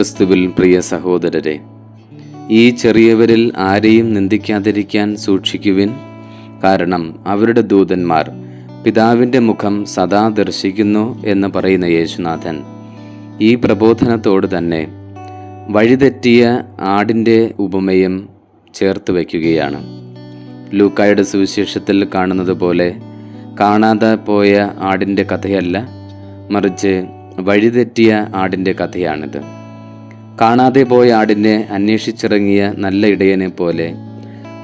ക്രിസ്തുവിൽ പ്രിയ സഹോദരരെ ഈ ചെറിയവരിൽ ആരെയും നിന്ദിക്കാതിരിക്കാൻ സൂക്ഷിക്കുവിൻ. കാരണം അവരുടെ ദൂതന്മാർ പിതാവിന്റെ മുഖം സദാ ദർശിക്കുന്നു എന്ന് പറയുന്ന യേശുനാഥൻ ഈ പ്രബോധനത്തോട് തന്നെ വഴിതെറ്റിയ ആടിന്റെ ഉപമയും ചേർത്ത് വയ്ക്കുകയാണ്. ലൂക്കായുടെ സുവിശേഷത്തിൽ കാണുന്നത് പോലെ കാണാതെ പോയ ആടിന്റെ കഥയല്ല മറിച്ച് വഴിതെറ്റിയ ആടിന്റെ കഥയാണിത്. കാണാതെ പോയ ആടിനെ അന്വേഷിച്ചിറങ്ങിയ നല്ല ഇടയനെ പോലെ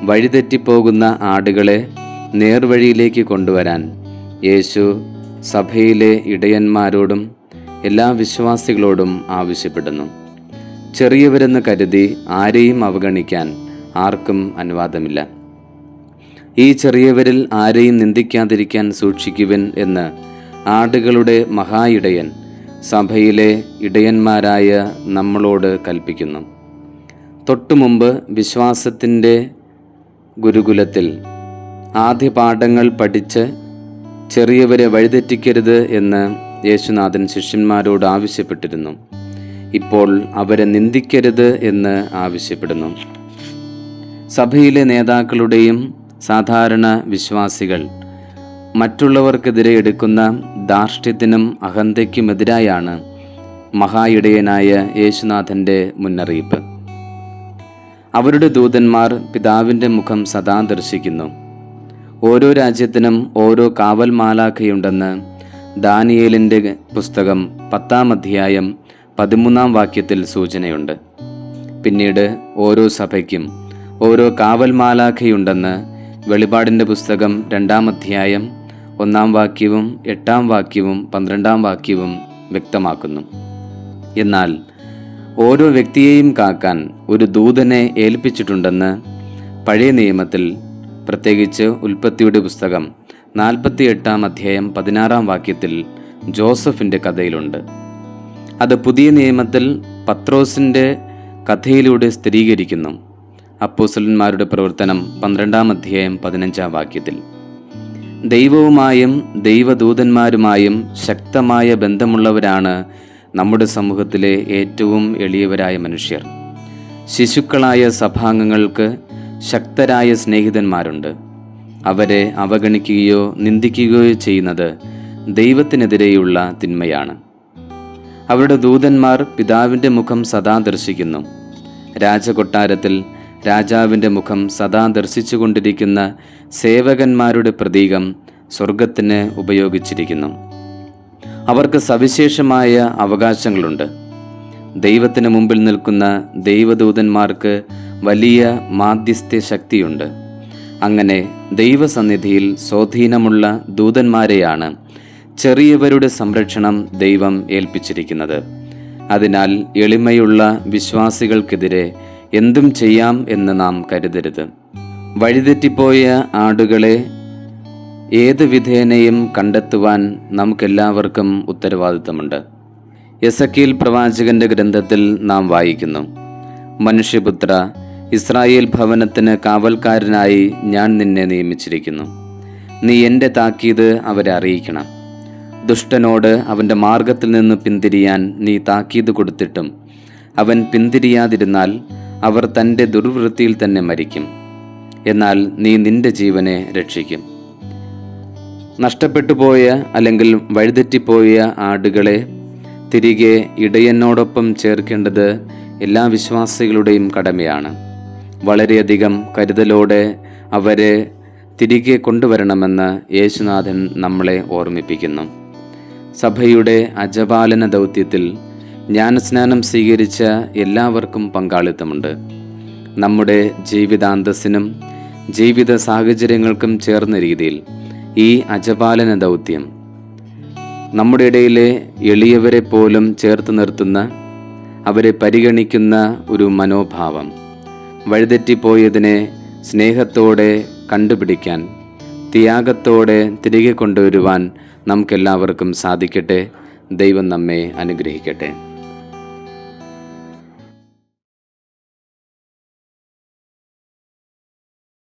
വഴിതെറ്റിപ്പോകുന്ന ആടുകളെ നേർവഴിയിലേക്ക് കൊണ്ടുവരാൻ യേശു സഭയിലെ ഇടയന്മാരോടും എല്ലാ വിശ്വാസികളോടും ആവശ്യപ്പെടുന്നു. ചെറിയവരെന്ന് കരുതി ആരെയും അവഗണിക്കാൻ ആർക്കും അനുവാദമില്ല. ഈ ചെറിയവരിൽ ആരെയും നിന്ദിക്കാതിരിക്കാൻ സൂക്ഷിക്കുവൻ എന്ന് ആടുകളുടെ മഹായിടയൻ സഭയിലെ ഇടയന്മാരായ നമ്മളോട് കൽപ്പിക്കുന്നു. തൊട്ടുമുമ്പ് വിശ്വാസത്തിന്റെ ഗുരുകുലത്തിൽ ആദ്യ പാഠങ്ങൾ പഠിച്ച് ചെറിയവരെ വഴിതെറ്റിക്കരുത് എന്ന് യേശുനാഥൻ ശിഷ്യന്മാരോട് ആവശ്യപ്പെട്ടിരുന്നു. ഇപ്പോൾ അവരെ നിന്ദിക്കരുത് എന്ന് ആവശ്യപ്പെടുന്നു. സഭയിലെ നേതാക്കളുടെയും സാധാരണ വിശ്വാസികൾ മറ്റുള്ളവർക്കെതിരെ എടുക്കുന്ന ധാർഷ്ട്യത്തിനും അഹന്തയ്ക്കുമെതിരായാണ് മഹായിടയനായ യേശുനാഥന്റെ മുന്നറിയിപ്പ്. അവരുടെ ദൂതന്മാർ പിതാവിന്റെ മുഖം സദാ ദർശിക്കുന്നു. ഓരോ രാജ്യത്തിനും ഓരോ കാവൽ മാലാഖയുണ്ടെന്ന് ദാനിയേലിന്റെ പുസ്തകം പത്താം അധ്യായം പതിമൂന്നാം വാക്യത്തിൽ സൂചനയുണ്ട്. പിന്നീട് ഓരോ സഭയ്ക്കും ഓരോ കാവൽ മാലാഖയുണ്ടെന്ന് വെളിപാടിന്റെ പുസ്തകം രണ്ടാം അധ്യായം ഒന്നാം വാക്യവും എട്ടാം വാക്യവും പന്ത്രണ്ടാം വാക്യവും വ്യക്തമാക്കുന്നു. എന്നാൽ ഓരോ വ്യക്തിയെയും കാക്കാൻ ഒരു ദൂതനെ ഏൽപ്പിച്ചിട്ടുണ്ടെന്ന് പഴയ നിയമത്തിൽ പ്രത്യേകിച്ച് ഉൽപ്പത്തിയുടെ പുസ്തകം നാൽപ്പത്തി എട്ടാം അധ്യായം പതിനാറാം വാക്യത്തിൽ ജോസഫിന്റെ കഥയിലുണ്ട്. അത് പുതിയ നിയമത്തിൽ പത്രോസിന്റെ കഥയിലൂടെ സ്ഥിരീകരിക്കുന്നു. അപ്പോസലന്മാരുടെ പ്രവർത്തനം പന്ത്രണ്ടാം അധ്യായം പതിനഞ്ചാം വാക്യത്തിൽ. ദൈവവുമായും ദൈവദൂതന്മാരുമായും ശക്തമായ ബന്ധമുള്ളവരാണ് നമ്മുടെ സമൂഹത്തിലെ ഏറ്റവും എളിയവരായ മനുഷ്യർ. ശിശുക്കളായ സഭാംഗങ്ങൾക്ക് ശക്തരായ സ്നേഹിതന്മാരുണ്ട്. അവരെ അവഗണിക്കുകയോ നിന്ദിക്കുകയോ ചെയ്യുന്നത് ദൈവത്തിനെതിരെയുള്ള തിന്മയാണ്. അവരുടെ ദൂതന്മാർ പിതാവിന്റെ മുഖം സദാ ദർശിക്കുന്നു. രാജകൊട്ടാരത്തിൽ രാജാവിന്റെ മുഖം സദാ ദർശിച്ചുകൊണ്ടിരിക്കുന്ന സേവകന്മാരുടെ പ്രതീകം സ്വർഗത്തിന് ഉപയോഗിച്ചിരിക്കുന്നു. അവർക്ക് സവിശേഷമായ അവകാശങ്ങളുണ്ട്. ദൈവത്തിന് മുമ്പിൽ നിൽക്കുന്ന ദൈവദൂതന്മാർക്ക് വലിയ മാധ്യസ്ഥ ശക്തിയുണ്ട്. അങ്ങനെ ദൈവസന്നിധിയിൽ സ്വാധീനമുള്ള ദൂതന്മാരെയാണ് ചെറിയവരുടെ സംരക്ഷണം ദൈവം ഏൽപ്പിച്ചിരിക്കുന്നത്. അതിനാൽ എളിമയുള്ള വിശ്വാസികൾക്കെതിരെ എന്തും ചെയ്യാം എന്ന് നാം കരുതരുത്. വഴിതെറ്റിപ്പോയ ആടുകളെ ഏത് വിധേനയും കണ്ടെത്തുവാൻ നമുക്കെല്ലാവർക്കും ഉത്തരവാദിത്തമുണ്ട്. യസക്കീൽ പ്രവാചകന്റെ ഗ്രന്ഥത്തിൽ നാം വായിക്കുന്നു മനുഷ്യപുത്ര ഇസ്രായേൽ ഭവനത്തിന് കാവൽക്കാരനായി ഞാൻ നിന്നെ നിയമിച്ചിരിക്കുന്നു. നീ എന്റെ താക്കീത് അവരെ അറിയിക്കണം. ദുഷ്ടനോട് അവന്റെ മാർഗത്തിൽ നിന്ന് പിന്തിരിയാൻ നീ താക്കീത് കൊടുത്തിട്ടും അവൻ പിന്തിരിയാതിരുന്നാൽ അവർ തന്റെ ദുർവൃത്തിയിൽ തന്നെ മരിക്കും. എന്നാൽ നീ നിന്റെ ജീവനെ രക്ഷിക്കും. നഷ്ടപ്പെട്ടു പോയ അല്ലെങ്കിൽ വഴിതെറ്റിപ്പോയ ആടുകളെ തിരികെ ഇടയനോടൊപ്പം ചേർക്കേണ്ടത് എല്ലാ വിശ്വാസികളുടെയും കടമയാണ്. വളരെയധികം കരുതലോടെ അവരെ തിരികെ കൊണ്ടുവരണമെന്ന് യേശുനാഥൻ നമ്മളെ ഓർമ്മിപ്പിക്കുന്നു. സഭയുടെ അജപാലന ദൗത്യത്തിൽ ജ്ഞാനസ്നാനം സ്വീകരിച്ച എല്ലാവർക്കും പങ്കാളിത്തമുണ്ട്. നമ്മുടെ ജീവിതാന്തസ്സിനും ജീവിത സാഹചര്യങ്ങൾക്കും ചേർന്ന രീതിയിൽ ഈ അജപാലന ദൗത്യം നമ്മുടെ ഇടയിലെ എളിയവരെ പോലും ചേർത്ത് നിർത്തുന്ന അവരെ പരിഗണിക്കുന്ന ഒരു മനോഭാവം വഴിതെറ്റിപ്പോയതിനെ സ്നേഹത്തോടെ കണ്ടുപിടിക്കാൻ ത്യാഗത്തോടെ തിരികെ കൊണ്ടുവരുവാൻ നമുക്കെല്ലാവർക്കും സാധിക്കട്ടെ. ദൈവം നമ്മെ അനുഗ്രഹിക്കട്ടെ.